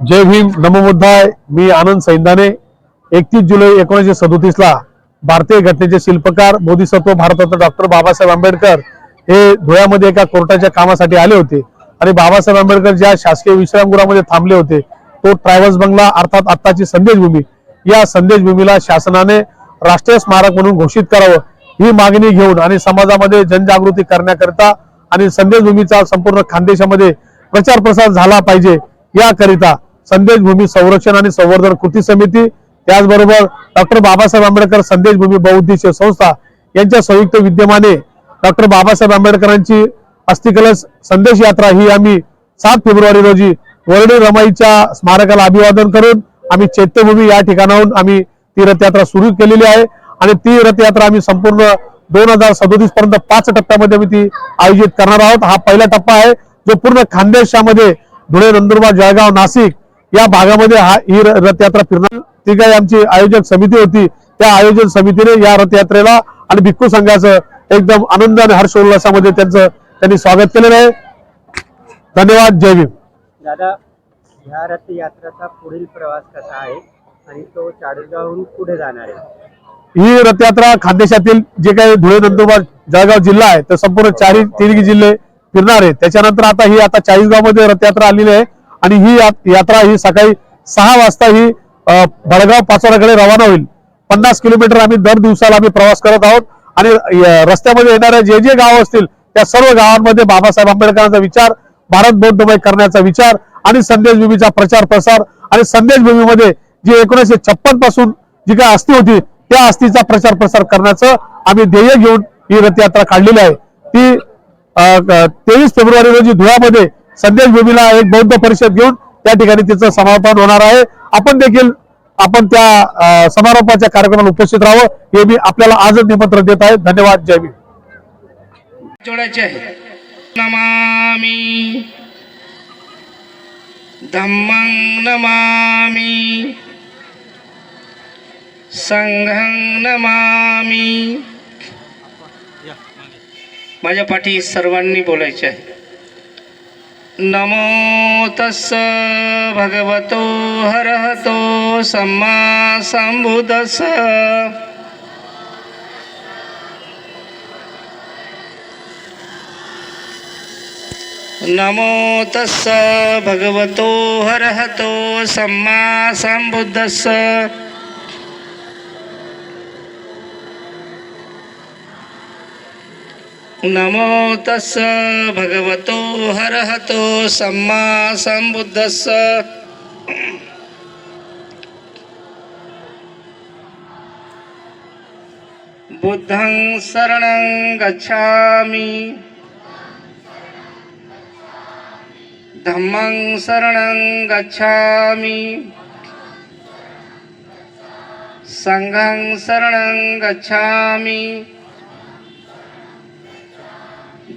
जय भीम. नमोबुद्धाय मी आनंद सैंदाने. एकतीस जुलै एकोणीसशे सदोतीस ला भारतीय घटनेचे शिल्पकार बोधिसत्व भारतरत्न डॉक्टर बाबासाहेब आंबेडकर हे धुळ्यामध्ये एका कोर्टाच्या कामासाठी आले होते. आणि बाबासाहेब आंबेडकर ज्या शासकीय विश्रामगृहामध्ये थांबले होते तो ट्रॅव्हल्स बंगला अर्थात आत्ताची संदेशभूमी. या संदेशभूमीला शासनाने राष्ट्रीय स्मारक म्हणून घोषित करावं ही मागणी घेऊन आणि समाजामध्ये जनजागृती करण्याकरिता आणि संदेशभूमीचा संपूर्ण खानदेशामध्ये प्रचार प्रसार झाला पाहिजे. याकरिता संदेशभूमी संरक्षण आणि संवर्धन कृती समिती त्याचबरोबर डॉक्टर बाबासाहेब आंबेडकर संदेशभूमी बहुउद्देशीय संस्था यांच्या संयुक्त विद्यमाने डॉक्टर बाबासाहेब आंबेडकरांची अस्थिकलश संदेश यात्रा ही आम्ही सात फेब्रुवारी रोजी वर्णी रमाईच्या स्मारकाला अभिवादन करून आम्ही चैत्यभूमी या ठिकाणाहून आम्ही ती रथयात्रा सुरू केलेली आहे. आणि ती रथयात्रा आम्ही संपूर्ण दोन हजार सदोतीस पर्यंत पाच टप्प्यामध्ये आम्ही ती आयोजित करणार आहोत. हा पहिला टप्पा आहे जो पूर्ण खानदेशामध्ये धुळे नंदुरबार जळगाव नाशिक या भागामध्ये हा ही रथयात्रा फिरणार. ती काही आमची आयोजक समिती होती. त्या आयोजन समितीने या रथयात्रेला आणि भिक्खू संघाचं एकदम आनंद आणि हर्ष उल्हासामध्ये त्यांचं त्यांनी स्वागत केलेलं आहे. धन्यवाद. जय भीम. दादा ह्या रथयात्रेचा पुढील प्रवास कसा आहे? आणि तो चाळीसगावहून पुढे जाणार आहे. ही रथयात्रा खानदेशातील जे काही धुळे नंदुरबार जळगाव जिल्हा आहे तर संपूर्ण चारही तिन्ही जिल्हे फिरणार आहे. त्याच्यानंतर आता ही आता चाळीसगावमध्ये रथयात्रा आलेली आहे आणि ही यात्रा ही सकाळी सहा वाजता ही भडगाव बडगाव पाचोऱ्याकडे रवाना होईल. पन्नास किलोमीटर आम्ही दर दिवसाला आम्ही प्रवास करत आहोत आणि रस्त्यामध्ये येणाऱ्या जे जे गाव असतील त्या सर्व गावांमध्ये बाबासाहेब आंबेडकरांचा विचार भारत बौद्धमय करण्याचा विचार आणि संदेशभूमीचा प्रचार प्रसार आणि संदेशभूमीमध्ये जी एकोणीसशे छप्पनपासून जी काय अस्थी होती त्या अस्थीचा प्रचार प्रसार करण्याचं आम्ही ध्येय घेऊन ही रथयात्रा काढलेली आहे. ती तेवीस फेब्रुवारी रोजी धुळ्यामध्ये संदेशभूमीला एक बौद्ध परिषद घेऊन त्या ठिकाणी तिचं समापन होणार आहे. आपण देखील आपण त्या समारोपाच्या कार्यक्रमाला उपस्थित राहावं हे मी आपल्याला आजच निमंत्रण देत आहे. धन्यवाद. जय भीम. जोडायचे आहे. धम्मं संघं नमामी माझ्या पाठी सर्वांनी बोलायचे आहे. नमो तस्स भगवतो हरहतो सम्मा संबुदस नमो तस्स भगवतो हरहतो सम्मा संबुद्धस्स नमो तस् भगवतो हरहतो सम्मा संबुद्धस्स बुद्धं शरणं गच्छामि। धम्मं शरणं गच्छामि। सङ्घं शरणं गच्छामि।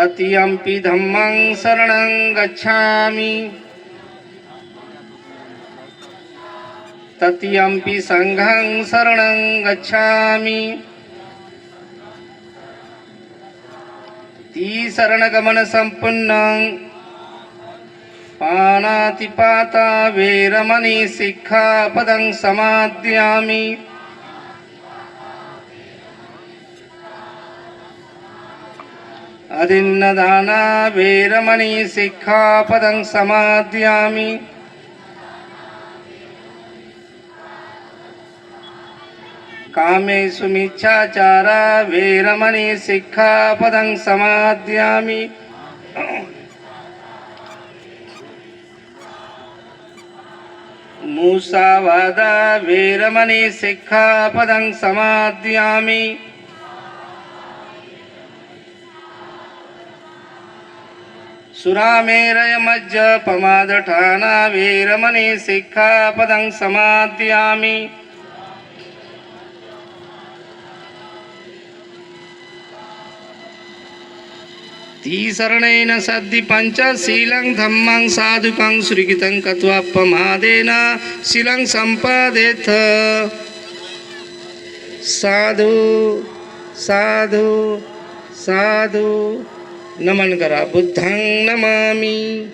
तृतीयम्पि धम्मं शरणं गच्छामि। तृतीयम्पि सङ्घं शरणं गच्छामि। ती शरणगमनसम्पन्नं पाणातिपाता वेरमणि शिक्षापदं समाद्यामि। अदिन्नदाना वीरमणि शिक्षापदं समाद्यामि कामेषु मिच्छाचारा वीरमणि शिक्षापदं समाद्यामि मूसावादा वीरमणि शिक्षापदं समाद्यामि सुरामेरय मज्ज पमादठाना वीरमणि सिक्खापदं समाद्यामि तीसरणेन सद्धि पञ्चशीलं धम्मं साधुकं सुरिगितं कत्वापमादेन शिलं सम्पादेथ साधू साधू साधू नमन करा बुद्धांग नमामी।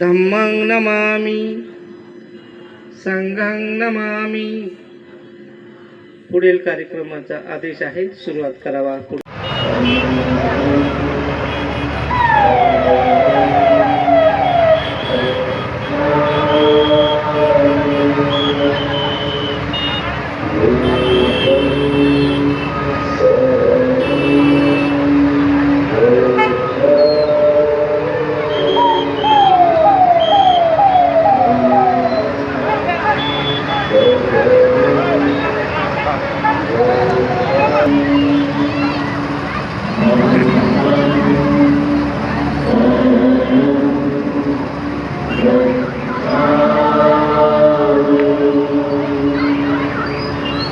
धम्मांग नमामी। संघांग नमामी। पुढील कार्यक्रमाचा आदेश आहे सुरुवात करावा.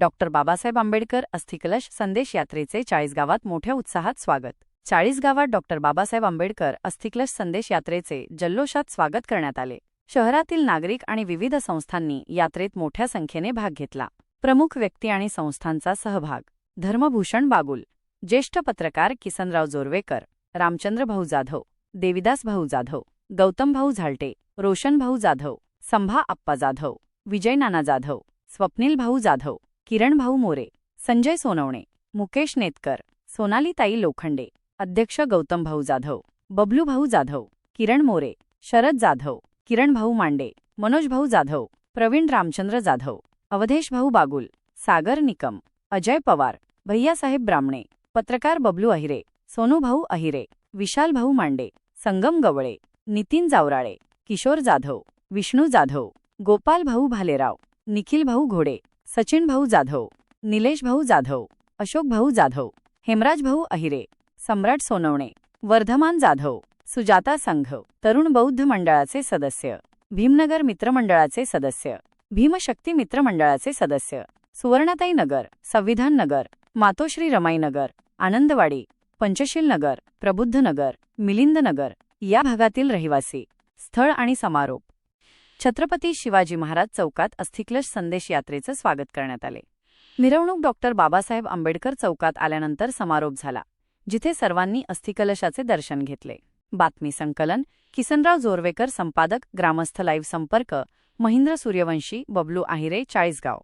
डॉक्टर बाबासाहेब आंबेडकर अस्थिकलश संदेश यात्रेचे चाळीस गावात मोठ्या उत्साहात स्वागत. चाळीस गावात डॉक्टर बाबासाहेब आंबेडकर अस्थिकलश संदेश यात्रेचे जल्लोषात स्वागत करण्यात आले. शहरातील नागरिक आणि विविध संस्थांनी यात्रेत मोठ्या संख्येने भाग घेतला. प्रमुख व्यक्ती आणि संस्थांचा सहभाग. धर्मभूषण बागुल. ज्येष्ठ पत्रकार किसनराव जोरवेकर. रामचंद्र भाऊ जाधव. देविदास भाऊ जाधव. गौतमभाऊ झालटे. रोशनभाऊ जाधव. संभा आप्पा जाधव. विजय नाना जाधव. स्वप्नील भाऊ जाधव. किरणभाऊ मोरे संजय सोनवणे मुकेश नेतकर सोनालीताई लोखंडे अध्यक्ष गौतमभाऊ जाधव बबलूभाऊ जाधव किरण मोरे शरद जाधव किरणभाऊ मांडे मनोजभाऊ जाधव प्रवीण रामचंद्र जाधव अवधेशभाऊ बागुल सागर निकम अजय पवार भैयासाहेब ब्रामणे पत्रकार बबलू अहिरे सोनूभाऊ अहिरे विशालभाऊ मांडे संगम गवळे नितीन जावराळे किशोर जाधव विष्णू जाधव गोपालभाऊ भालेराव निखिलभाऊ घोडे सचिन भाऊ जाधव निलेश भाऊ जाधव अशोक भाऊ जाधव हेमराजभाऊ अहिरे सम्राट सोनवणे वर्धमान जाधव सुजाता संघ तरुण बौद्ध मंडळाचे सदस्य भीमनगर मित्रमंडळाचे सदस्य भीमशक्ती मित्रमंडळाचे सदस्य सुवर्णाताई नगर संविधान नगर मातोश्री रमाईनगर आनंदवाडी पंचशील नगर प्रबुद्ध नगर मिलिंद नगर या भागातील रहिवासी स्थळ आणि समारोप. छत्रपती शिवाजी महाराज चौकात अस्थिक्लश संदेश यात्रेचं स्वागत करण्यात आले. मिरवणूक डॉक्टर बाबासाहेब आंबेडकर चौकात आल्यानंतर समारोप झाला जिथे सर्वांनी अस्थिकलशाचे दर्शन घेतले. बातमी संकलन किसनराव जोरवेकर संपादक ग्रामस्थ लाईव्ह संपर्क महेंद्र सूर्यवंशी बबलू आहिरे चाळीसगाव.